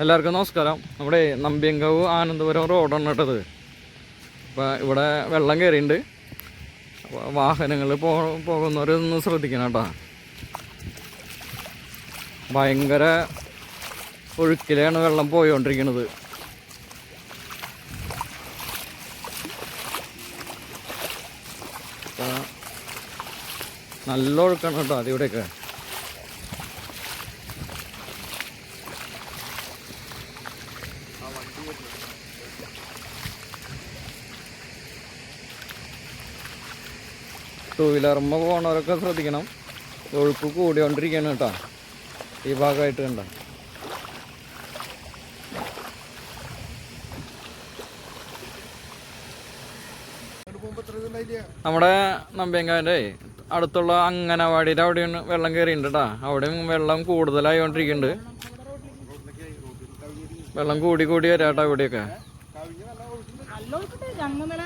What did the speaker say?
എല്ലാവർക്കും നമസ്കാരം. നമ്മുടെ നമ്പ്യങ്കാവ് ആനന്ദപുരം റോഡാണ് കേട്ടത് അപ്പോൾ ഇവിടെ വെള്ളം കയറിയിട്ടുണ്ട് വാഹനങ്ങൾ പോ പോകുന്നവരൊന്ന് ശ്രദ്ധിക്കണം കേട്ടോ. ഭയങ്കര ഒഴുക്കിലാണ് വെള്ളം പോയിക്കൊണ്ടിരിക്കുന്നത് നല്ല ഒഴുക്കാണ് കേട്ടോ അതിവിടെയൊക്കെ. ടൂ വീലറുമ്മ പോകണവരൊക്കെ ശ്രദ്ധിക്കണം. ഒഴുക്ക് കൂടിക്കൊണ്ടിരിക്കുകയാണ് കേട്ടോ. ഈ ഭാഗമായിട്ട് കണ്ട. നമ്മുടെ നമ്പ്യങ്കാവിന്റെ അടുത്തുള്ള അങ്ങനവാടിയിൽ അവിടെയാണ് വെള്ളം കയറിയിട്ടുണ്ട് കേട്ടോ. അവിടെയും വെള്ളം കൂടുതലായിക്കൊണ്ടിരിക്കുന്നുണ്ട് വെള്ളം കൂടി കൂടി വരാട്ടോ ഗംഗമേള